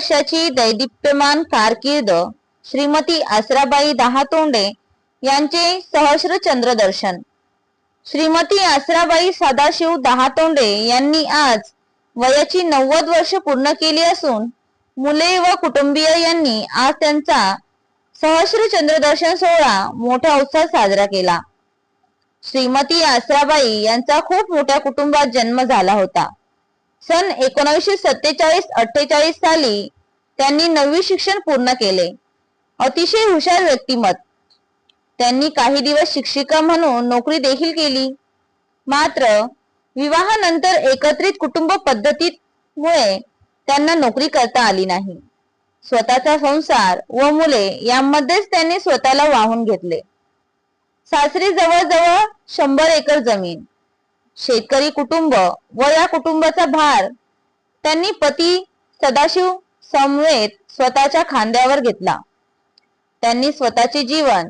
वर्षाची दैदिप्यमान कारकीर्द श्रीमती आसराबाई दहातोंडे यांचे सहस्र चंद्रदर्शन श्रीमती आसराबाई सदाशिव दहातोंडे यांनी आज वयाची नव्वद वर्ष पूर्ण केली असून मुले व कुटुंबीय यांनी आज त्यांचा सहस्र चंद्रदर्शन सोहळा मोठ्या उत्साहात साजरा केला. श्रीमती आसराबाई यांचा खूप मोठ्या कुटुंबात जन्म झाला होता. सन एकोणीसशे सत्तेचाळीस अठ्ठेचाळीस साली त्यांनी नववी शिक्षण पूर्ण केले. अतिशय हुशार व्यक्तिमत त्यांनी काही दिवस शिक्षिका म्हणून नोकरी देखील केली. मात्र विवाहानंतर एकत्रित कुटुंब पद्धतीमुळे त्यांना नोकरी करता आली नाही. स्वतःचा संसार व मुले यामध्येच त्यांनी स्वतःला वाहून घेतले. सासरी जवळजवळ शंभर एकर जमीन. शेतकरी कुटुंब व या कुटुंबाचा भार त्यांनी पती सदाशिव समवेत स्वतःच्या खांद्यावर घेतला. त्यांनी स्वतःचे जीवन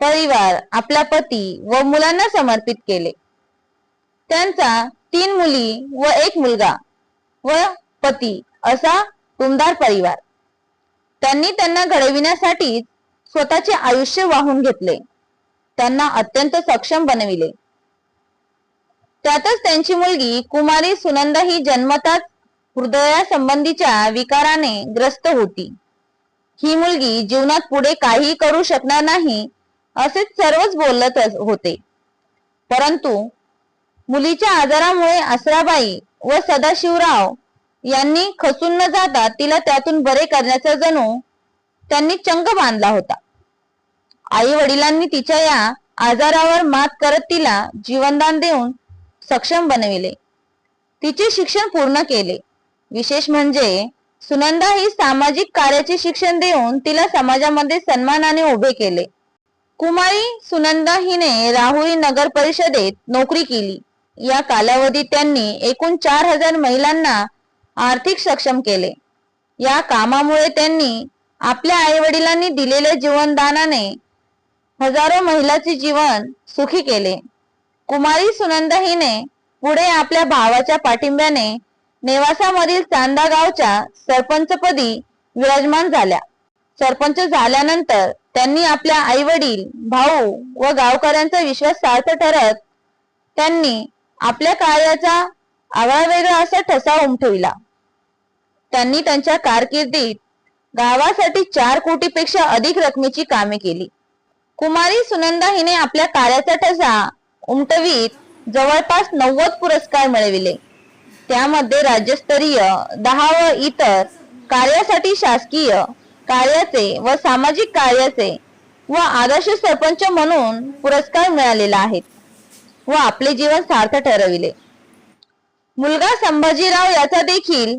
परिवार आपला पती व मुलांना समर्पित केले. त्यांचा तीन मुली व एक मुलगा व पती असा टुमदार परिवार. त्यांनी त्यांना घडविण्यासाठी स्वतःचे आयुष्य वाहून घेतले. त्यांना अत्यंत सक्षम बनविले. त्यातच त्यांची मुलगी कुमारी सुनंदा ही जन्मताच हृदयासंबंधीच्या विकाराने ग्रस्त होती. ही मुलगी जीवनात पुढे काही करू शकणार नाही असे सर्वच बोलत होते. परंतु मुलीच्या आजारामुळे आसराबाई व सदाशिवराव यांनी खचून न जाता तिला त्यातून बरे करण्याचा जणू त्यांनी चंग बांधला होता. आई वडिलांनी तिच्या या आजारावर मात करत तिला जीवनदान देऊन सक्षम बनविले. तिचे शिक्षण पूर्ण केले. विशेष म्हणजे सुनंदा ही सामाजिक कार्याचे शिक्षण देऊन तिला समाजामध्ये सन्मानाने उभे केले. कुमारी सुनंदा हिने राहुरी नगर परिषदेत नोकरी केली. या कालावधीत त्यांनी एकूण चार हजार महिलांना आर्थिक सक्षम केले. या कामामुळे त्यांनी आपल्या आई वडिलांनी दिलेल्या जीवनदानाने हजारो महिलाचे जीवन सुखी केले. कुमारी सुनंदा हिने पुढे आपल्या भावाच्या पाठिंब्याने नेवासामधील चांदा गावच्या सरपंचपदी विराजमान झाल्या. सरपंच झाल्यानंतर त्यांनी आपल्या आई वडील भाऊ व गावकऱ्यांचा विश्वास सार्थ ठरत त्यांनी आपल्या कार्याचा आगळावेगळा असा ठसा उमठविला. त्यांनी त्यांच्या कारकिर्दीत गावासाठी चार कोटीपेक्षा अधिक रकमेची कामे केली. कुमारी सुनंदा हिने आपल्या कार्याचा ठसा उमटवीत जवळपास नव्वद पुरस्कार मिळविले. त्यामध्ये राज्यस्तरीय दहा व इतर कार्यासाठी शासकीय कार्याचे व सामाजिक कार्याचे व आदर्श सरपंच म्हणून पुरस्कार मिळालेला आहे व आपले जीवन सार्थ ठरविले. मुलगा संभाजीराव याचा देखील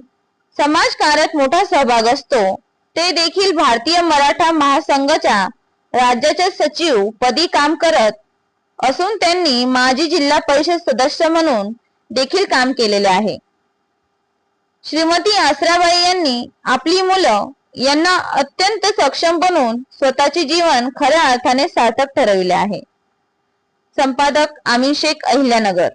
समाजकार्यात मोठा सहभाग असतो. ते देखील भारतीय मराठा महासंघाच्या राज्याच्या सचिव पदी काम करत असून त्यांनी माजी जिल्हा परिषद सदस्य म्हणून देखील काम केलेले आहे. श्रीमती आसराबाई यांनी आपली मुलं यांना अत्यंत सक्षम बनवून स्वतःचे जीवन खऱ्या अर्थाने सार्थक ठरविले आहे. संपादक आमीन शेख अहिल्यानगर.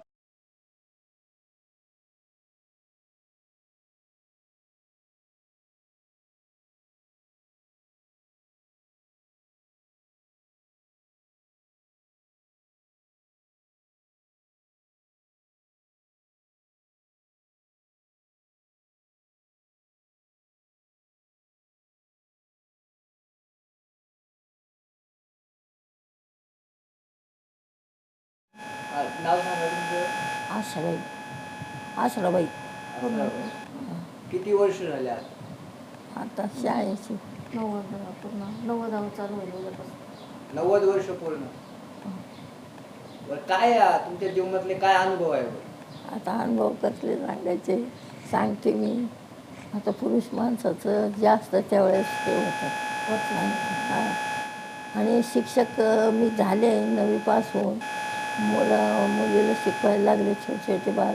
नाव सांगा तुमचं आश्रबाई. आसराबाई. किती वर्ष झाले आता आता शाळेची. नव्वद पूर्ण. नव्वदावं चालू होईल उद्यापासून. नव्वद वर्ष पूर्ण. बरं काय आ, तुमच्या जीवनातले काय अनुभव आहे बरं? आता अनुभव कसले सांगायचे? सांगते मी. आता पुरुष माणसाचं जास्त त्यावेळेस ते होतं. हा. आणि शिक्षक अ, मी झाले नवी पास होऊन मुलं मुलीला शिकवायला लागले छोटे छोटे बाळ.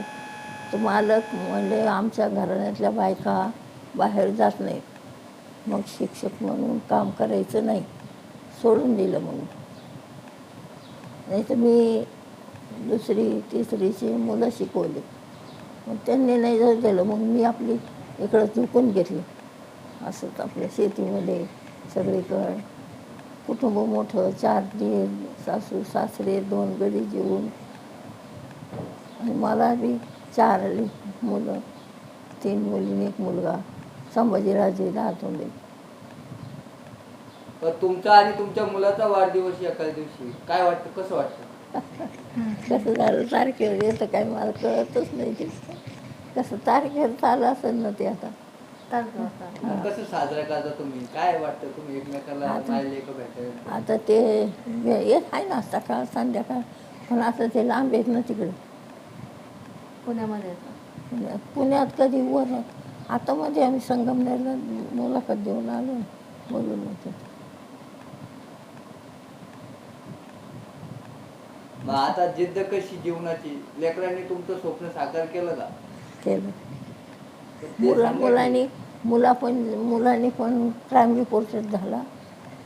तर मालक म्हणले आमच्या घराण्यातल्या बायका बाहेर जात नाहीत. मग शिक्षक म्हणून काम करायचं नाही. सोडून दिलं म्हणून. नाही तर मी दुसरी तिसरीची मुलं शिकवली. मग त्यांनी नाही जाऊ दिलं मग मी आपली इकडं चुकून घेतली. असंच आपल्या शेतीमध्ये सगळीकडं. कुटुंब मोठं चार दीर सासू सासरे दोन गडी जेवून आणि मला बी चार मुलं तीन मुली आणि एक मुलगा. संभाजीराजे राहतोंडे तुमचा आणि तुमच्या मुलाचा वाढदिवस एकाच दिवशी. काय वाटतं? कसं वाटतं? कसं झालं? तारखेवर येतं काय? मला कळतच नाही ते. कसं तारखेवर चालू असेल ना ते आता. कसं साजरा करता तुम्ही? काय वाटतं तुम्ही एकमेकाला आता- मायले का भेटायला आता ते येत आहे ना सकाळ संध्याकाळ. पण आता ते लांब येत ना तिकडे. पुण्यामध्ये येतं पुण्यात कधी वर आता मध्ये आम्ही संगमनेरला मुलाखत देऊन आलो. बोलून होतो मग आता जिद्द कशी जीवनाची? लेकरांनी तुमचं स्वप्न साकार केलं का? केलं. मुला मुलांनी मुला पण मुलांनी पण प्रायमरी पोर्ट्रेट झाला.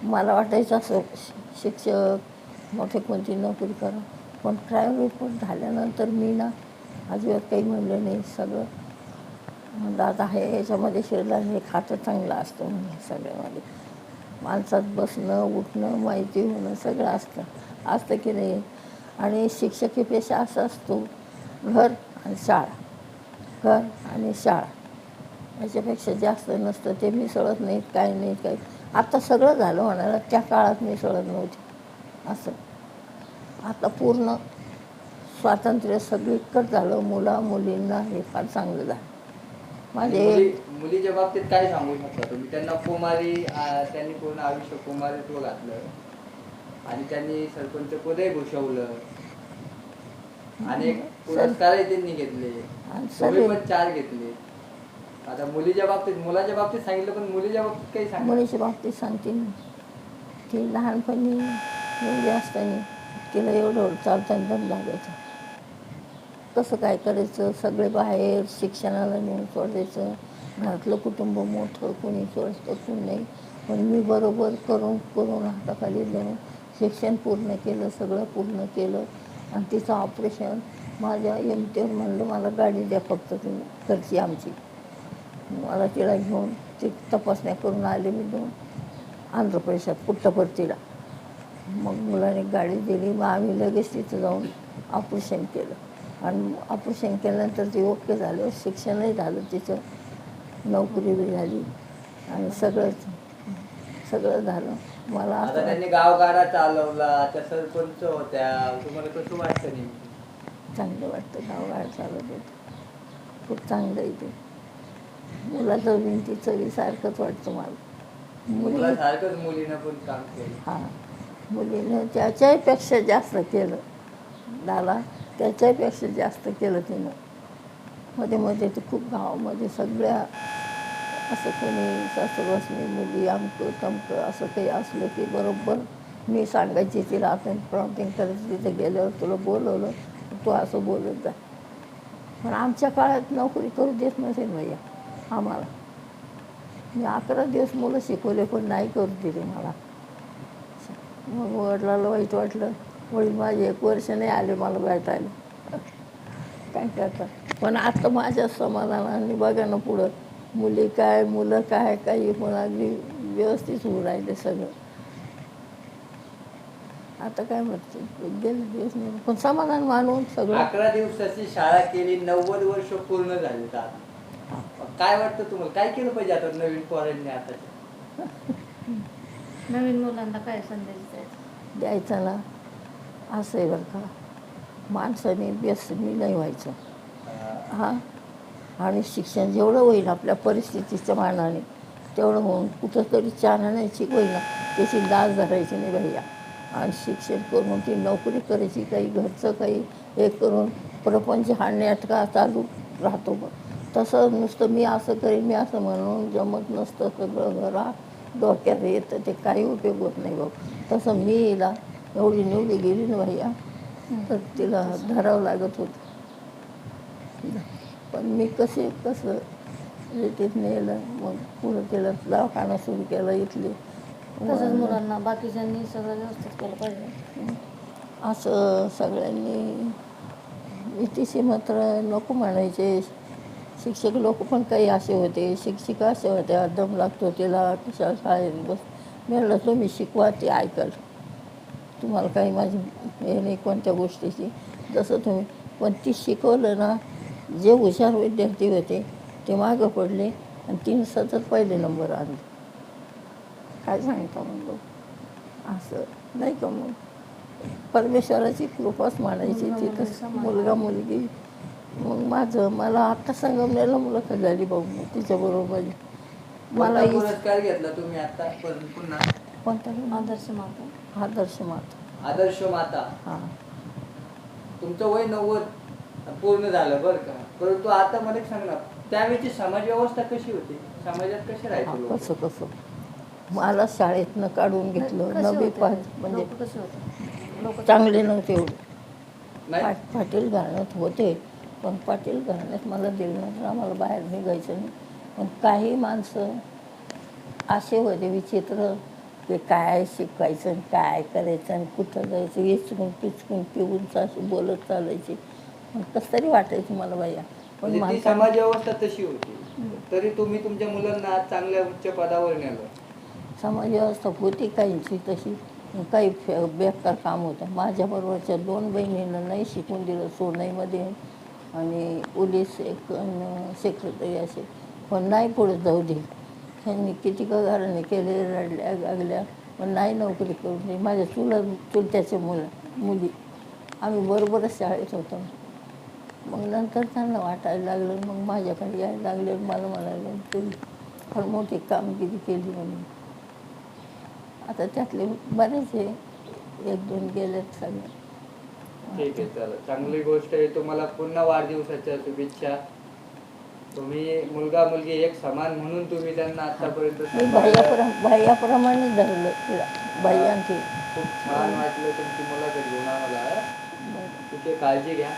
मला वाटायचं असं शि- शिक्षक मोठे कोणती नोकरी करा. पण प्रायमरी पोर्ट झाल्यानंतर मी ना अजिबात काही म्हणलं नाही. सगळं म्हणलं आता हे याच्यामध्ये शिरला हे खातं चांगलं असतं म्हणजे सगळ्यामध्ये. माणसात बसणं उठणं माहिती होणं सगळं असतं. असतं की नाही? आणि शिक्षकी पेशा असा असतो घर आणि शाळा. घर आणि शाळा. याच्यापेक्षा जास्त नसतं ते मिसळत नाहीत काही नाही काही आता सगळं झालं म्हणायला त्या काळात मिसळत नव्हती. असं. आता पूर्ण स्वातंत्र्य सगळीकडं झालं मुला मुलींना हे फार चांगलं झालं. माझे मुली- मुलीच्या बाबतीत काय सांगू शकता तुम्ही? त्यांना कुमारी त्यांनी पूर्ण आयुष्य कुमारित्व घातलं. आणि त्यांनी सरपंच पदही भूषवलं. अनेक पुरस्कारही त्यांनी घेतले. आणि चार घेतले. आता मुलीच्या बाबतीत मुलाच्या बाबतीत सांगितलं पण मुलीच्या बाबतीत काही सांग मुलीच्या बाबतीत सांगते मी. ती लहानपणी मुलगी असताना तिला एवढं एवढं चालताना दम लागायचं. कसं काय करायचं? सगळे बाहेर शिक्षणाला नेऊन सोडायचं. घरातलं कुटुंब मोठं कोणी सोडतं कोणी नाही. पण मी बरोबर करून करून हाताखाली देऊन शिक्षण पूर्ण केलं सगळं पूर्ण केलं. आणि तिचं ऑपरेशन माझ्या एमटीवर म्हणलं मला गाडी द्या फक्त तुम्ही घरची आमची. मला तिला घेऊन ती तपासण्या करून आले मी दोन. आंध्र प्रदेशात पुट्टपर्तीला. मग मुलाने गाडी दिली मग आम्ही लगेच तिथं जाऊन ऑपरेशन केलं. आणि ऑपरेशन केल्यानंतर ती ओके झालं. शिक्षणही झालं तिचं नोकरी बी झाली. आणि सगळंच सगळं झालं. मला आता त्यांनी गावगाडा चालवला त्या सरपंच होत्या. तुम्हाला कसं वाटतं चांगलं वाटतं. गावगाड चालत होतं. खूप चांगलं आहे ते. मुलाचं भिंती चवीसारखंच वाटतं मला. मुली मुलासारखंच मुलीनं पण काम केलं. हां. मुलीनं त्याच्यापेक्षा जास्त केलं. दादा त्याच्यापेक्षा जास्त केलं तिनं. मध्ये मध्ये ते खूप गावामध्ये सगळ्या असं कोणी सासूबासनी मुली आमकं तमकं असं काही असलं की बरोबर मी सांगायची तिला आपण प्रॉम्प्टिंग करायची तिथे गेल्यावर तुला बोलवलं तू असं बोलत जा. पण आमच्या काळात नोकरी करू देत नसेल भैया. आम्हाला. मी अकरा दिवस मुलं शिकवले पण नाही करू दिले मला. मग वडिलाला वाईट वाटलं. वडील माझे एक वर्ष नाही आले मला भेटायला. काय करतात पण आता माझ्या समाधानाने बघा ना पुढं. मुली काय मुलं काय काही पण अगदी व्यवस्थित होऊन राहिले सगळं. आता काय म्हणते? गेले दिवस नाही पण समाधान मानून सगळं. अकरा दिवसाची शाळा केली नव्वद वर्ष पूर्ण झाली आता. काय वाटतं तुम्हाला? काय केलं पाहिजे आता नवीन पोरांनी आता? नवीन मुलांना काय संदेश द्यायचा? द्यायचं ना असं आहे बरं का. माणसाने व्यसनी नाही व्हायचं. हां? आणि शिक्षण जेवढं होईल आपल्या परिस्थितीच्या मानाने तेवढं होऊन कुठंतरी चार आणायची होईना त्याची लाज धरायची नाही भैया आणि शिक्षण करून ती नोकरी करायची काही घरचं काही हे करून प्रपंच हा नेटका चालू राहतो मग तसं नुसतं मी असं करीन मी असं म्हणून जमत नसतं सगळं घरा. डोक्यात येतं ते काही उपयोग होत नाही बघ. तसं मी हिला एवढी निवडी गेली ना भैया तर तिला धरावं लागत होतं. पण मी कसे कसं रेटीत नेलं मग पुढं केलं दवाखाना सुरू केला इथली. तसंच मुलांना बाकीच्यांनी सगळं व्यवस्थित केलं पाहिजे. असं सगळ्यांनी इतिशी मात्र नको म्हणायचे. शिक्षक लोक पण काही असे होते. शिक्षिका असे होत्या दम लागतो तिला. कशा शाळेत बस. मी म्हणलं तुम्ही शिकवा ते ऐकल. तुम्हाला काही माझी हे नाही कोणत्या गोष्टीची. जसं तुम्ही पण ती शिकवलं ना जे हुशार विद्यार्थी होते ते मागं पडले आणि तिने सतत पहिले नंबर आणले. काय सांगता म्हणलो? असं नाही का मग? परमेश्वराची कृपाच मानायची. तिथं मुलगा मुलगी मग माझं मला आत्ता संगमनेरला मुलं झाली भाऊ तिच्याबरोबर माझी मला कोणता ही- पुरस्कार घेतला तुम्ही आता पुन्हा? कोणता? आदर्श माता. आदर्श माता. आदर्श माता. हां. तुमचं वय नव्वद पूर्ण झालं बरं का. परंतु आता मला एक सांग ना त्यावेळची समाज व्यवस्था कशी होती? समाजात कसे राहायचे लोक? कसं कसं? मला शाळेतनं काढून घेतलं नवी? पाच म्हणजे लोक कसे होते? लोक चांगले नव्हते एवढे. नाही? पाटील घराण्यात होते. पण पाटील घराण्यात मला दिल्यानंतर आम्हाला बाहेर निघायचं नाही. पण काही माणसं असे होते विचित्र की काय शिकवायचं आणि काय करायचं आणि कुठं जायचं विचकून पिचकून पिऊन असं बोलत चालायचे. पण कसं तरी वाटायचं मला बाया. पण म्हणजे समाज व्यवस्था तशी होती. तरी तुम्ही तुमच्या मुलांना आज चांगल्या उच्च पदावर नेलं. समाज व्यवस्था होती काहींची तशी. काही बेकार काम होतं. माझ्याबरोबरच्या दोन बहिणींना नाही शिकून दिलं सोनईमध्ये. आणि पोलीस एक सेक्रेटरी असे पण नाही पुढे जाऊ दे. ह्यांनी किती घराने केले रडल्या गागल्या पण नाही नोकरी करून दे. माझ्या चुला चुलत्याच्या मुलं मुली. आम्ही बरोबरच शाळेत होतो. मग नंतर त्यांना वाटायला लागलं मग माझ्याकडे यायला लागले मला म्हणायला तुम्ही फार मोठी कामगिरी केली म्हणून. आता त्यातले बरेच आहे एक दोन गेलेत सगळे. ठीक आहे चला चांगली गोष्ट आहे. तुम्हाला पुन्हा वाढदिवसाच्या शुभेच्छा. तुम्ही मुलगा मुलगी एक समान म्हणून तुम्ही त्यांना आतापर्यंत भैयाप्रमाणे धरलं तिला भैयांची. खूप छान वाटलं तुमची मुलाखत घेऊन आम्हाला ठीक आहे काळजी घ्या.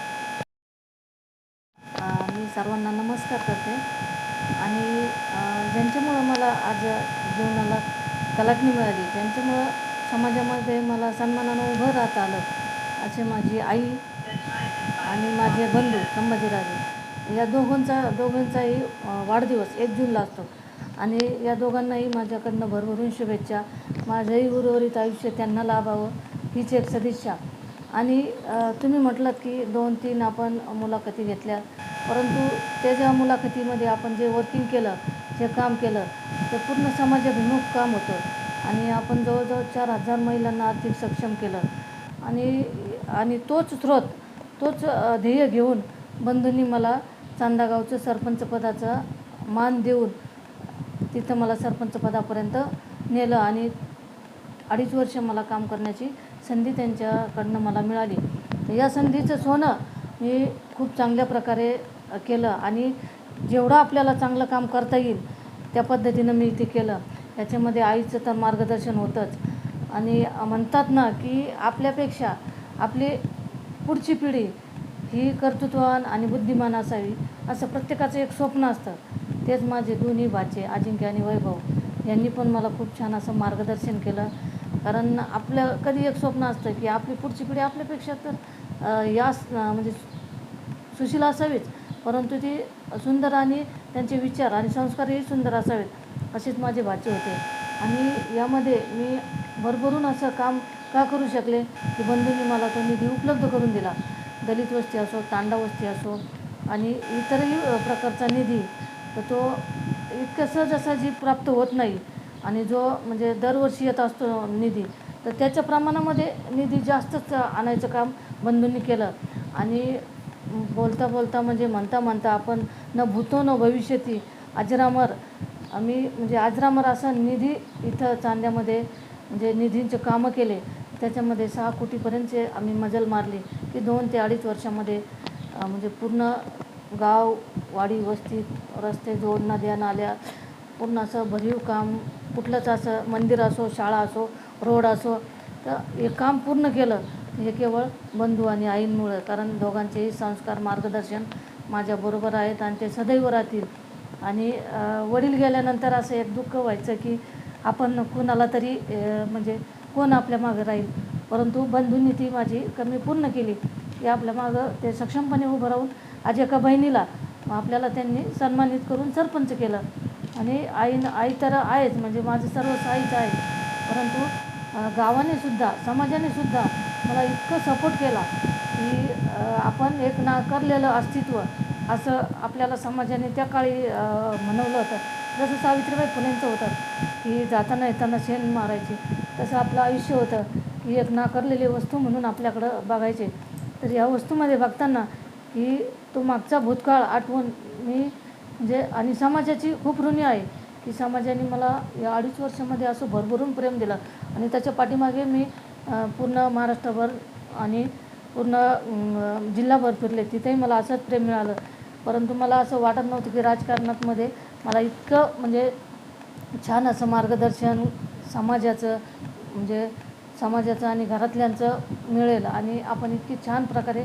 मी सर्वांना नमस्कार करते. आणि ज्यांच्यामुळं मला आज जीवनाला कलाटणी मिळाली ज्यांच्यामुळं समाजामध्ये मला सन्मानानं उभं राहता आलं. असे माझी आई आणि माझे बंधू संभाजीराजे या दोघांचा दोघांचाही वाढदिवस एक जूनला असतो. आणि या दोघांनाही माझ्याकडनं भरभरून शुभेच्छा. माझंही उर्वरित आयुष्य त्यांना लाभावं हीच एक सदिच्छा. आणि तुम्ही म्हटलात की दोन तीन आपण मुलाखती घेतल्या. परंतु त्याच्या मुलाखतीमध्ये आपण जे वर्किंग केलं जे काम केलं ते पूर्ण समाजाभिमुख काम होतं. आणि आपण जवळजवळ चार हजार महिलांना आर्थिक सक्षम केलं. आणि आणि तोच स्रोत तोच ध्येय घेऊन बंधूंनी मला चांदागावचं सरपंचपदाचा मान देऊन तिथं मला सरपंचपदापर्यंत नेलं आणि अडीच वर्ष मला काम करण्याची संधी त्यांच्याकडनं मला मिळाली. तर या संधीचं सोनं मी खूप चांगल्या प्रकारे केलं आणि जेवढं आपल्याला चांगलं काम करता येईल त्या पद्धतीनं मी ते केलं. याच्यामध्ये आईचं तर मार्गदर्शन होतंच. आणि म्हणतात ना की आपल्यापेक्षा आपली पुढची पिढी ही कर्तृत्ववान आणि बुद्धिमान असावी असं प्रत्येकाचं एक स्वप्न असतं. तेच माझे दोन्ही बाचे अजिंक्य आणि वैभव यांनी पण मला खूप छान असं मार्गदर्शन केलं. कारण आपलं कधी एक स्वप्न असतं की आपली पुढची पिढी आपल्यापेक्षा तर या म्हणजे सुशील असावीच. परंतु ती सुंदर आणि त्यांचे विचार आणि संस्कारही सुंदर असावेत असेच माझे भाचे होते. आणि यामध्ये मी भरभरून असं काम का करू शकले? की बंधूंनी मला तो निधी उपलब्ध करून दिला. दलित वस्ती असो तांडा वस्ती असो आणि इतरही प्रकारचा निधी तर तो इतक्या सहजासहजी प्राप्त होत नाही. आणि जो म्हणजे दरवर्षी येत असतो निधी तर त्याच्या प्रमाणामध्ये निधी जास्तच आणायचं काम बंधूंनी केलं. आणि बोलता बोलता म्हणजे म्हणता म्हणता आपण न भूतो न भविष्यती अजरामर आम्ही म्हणजे अजरामर असा निधी इथं चांद्यामध्ये म्हणजे निधींचे कामं केले त्याच्यामध्ये सहा कोटीपर्यंतचे आम्ही मजल मारली. की दोन ते अडीच वर्षामध्ये म्हणजे पूर्ण गाव वाडी वस्ती रस्ते जोड नद्या नाल्या पूर्ण असं भरीव काम कुठलंच असं मंदिर असो शाळा असो रोड असो तर हे काम पूर्ण केलं. हे केवळ बंधू आणि आईंमुळं कारण दोघांचेही संस्कार मार्गदर्शन माझ्याबरोबर आहेत आणि ते सदैव राहतील. आणि वडील गेल्यानंतर असं एक दुःख व्हायचं की आपण कुणाला तरी म्हणजे कोण आपल्या मागं राहील? परंतु बंधूंनी ती माझी कमी पूर्ण केली. की आपल्या मागं ते सक्षमपणे उभं राहून आज एका बहिणीला मग आपल्याला त्यांनी सन्मानित करून सरपंच केलं. आणि आई आई तर आहेच म्हणजे माझं सर्वच आईच आहे. परंतु गावाने सुद्धा समाजाने सुद्धा मला इतकं सपोर्ट केला की आपण एक नाकारलेलं अस्तित्व असं आपल्याला समाजाने त्या काळी म्हणवलं होतं. जसं सावित्रीबाई फुलेंचं होतं की जाताना येताना शेण मारायचे. तसं आपलं आयुष्य होतं की एक नाकारलेली वस्तू म्हणून आपल्याकडं बघायचे. तर या वस्तूमध्ये बघताना की तो मागचा भूतकाळ आठवून मी म्हणजे आणि समाजाची खूप ऋणी आहे की समाजाने मला या अडीच वर्षामध्ये असं भरभरून प्रेम दिलं. आणि त्याच्या पाठीमागे मी पूर्ण महाराष्ट्रभर आणि पूर्ण जिल्हाभर फिरले. तिथेही मला असंच प्रेम मिळालं. परंतु मला असं वाटत नव्हतं की राजकारणात मध्ये मला इतकं म्हणजे छान असं मार्गदर्शन समाजाचं म्हणजे समाजाचं आणि घरातल्यांचं मिळेल. आणि आपण इतकी छान प्रकारे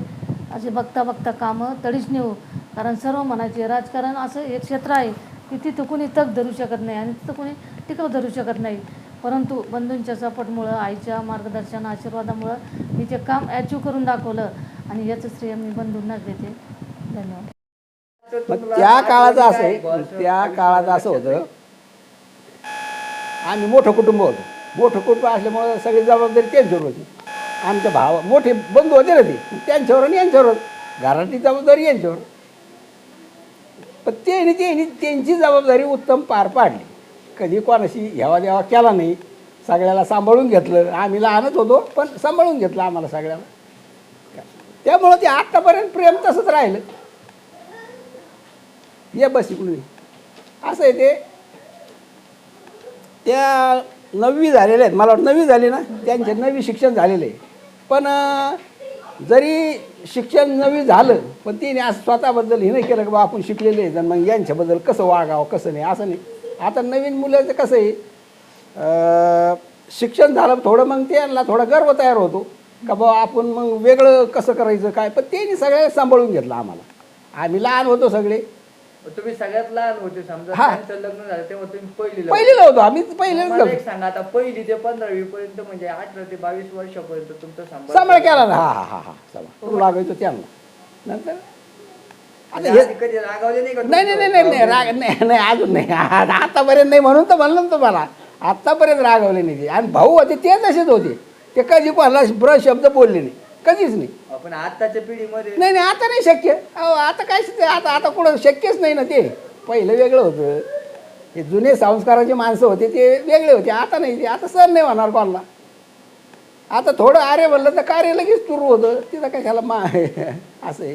असे बघता बघता कामं तडीच नेऊ. कारण सर्व म्हणायचे राजकारण असं एक क्षेत्र आहे की तिथं कोणी तग धरू शकत नाही आणि तिथं कोणी टिकव धरू शकत नाही. परंतु बंधूंच्या सपोर्टमुळं आईच्या मार्गदर्शन आशीर्वादामुळं मी ते काम अचीव करून दाखवलं. आणि याचं श्रेय मी बंधूंनाच देते. धन्यवाद. मग त्या काळाचं असं त्या काळाचं असं होतं आम्ही मोठं कुटुंब होतं. मोठं कुटुंब असल्यामुळं सगळी जबाबदारी त्यांच्यावर होती. आमच्या भावा मोठे बंधू होते ना ते त्यांच्यावर आणि यांच्यावर. घरातली जबाबदारी यांच्यावर. पण त्यांनी त्यांनी त्यांची जबाबदारी उत्तम पार पाडली. कधी कोणाशी घ्यावा द्यावा केला नाही. सगळ्याला सांभाळून घेतलं. आम्ही लहानच होतो पण सांभाळून घेतलं आम्हाला सगळ्याला. त्यामुळं ते आत्तापर्यंत प्रेम तसंच राहिलं. ये बस इकडून असं आहे ते. त्या नववी झालेल्या आहेत. मला वाटतं नववी झाली ना? त्यांचे नवी शिक्षण झालेलं आहे. पण जरी शिक्षण नवी झालं पण तिने असं स्वतःबद्दल हे नाही केलं की बा आपण शिकलेले आहेत. मग यांच्याबद्दल कसं वागावं कसं नाही असं नाही. आता नवीन मुलाचं कसं आहे? शिक्षण झालं थोडं मग त्यांना थोडा गर्व तयार होतो. का बा आपण मग वेगळं कसं करायचं काय? पण त्यांनी सगळ्या सांभाळून घेतलं आम्हाला. आम्ही लहान होतो सगळे. तुम्ही सगळ्यात लहान होते समजा हा. त्यांचं लग्न झालं तेव्हा तुम्ही पहिलीला पहिलीला होतो. आम्ही मला गेलो एक सांगा आता पहिली ते पंधरावी पर्यंत म्हणजे अठरा ते बावीस वर्षापर्यंत तुमचा सांभाळ सांभाळ केला ना. हा हा हा हा. सांभाळ. लागायचो त्यांना. नंतर? आता म्हणजे हे कधी रागावले नाही का नाही नाही नाही नाही नाही राग नाही नाही अजून नाही. आ- आतापर्यंत नाही म्हणून तर म्हणलं ना तुम्हाला. आतापर्यंत रागवले नाही ते. आणि भाऊ होते ते तसेच होते. ते कधी कोणाला ब्र शब्द बोलले नाही. कधीच नाही. आपण आताच्या पिढीमध्ये नाही नाही आता नाही शक्य. अहो आता काय आता आता कुठं शक्यच नाही ना ते. पहिलं वेगळं होतं. हे जुने संस्काराचे माणसं होते ते वेगळे होते. आता नाही ते. आता सण नाही होणार कोणाला. आता थोडं आरे म्हणलं तर कार्य लगेच सुरू होतं. तिथं काय त्याला मा असं आहे.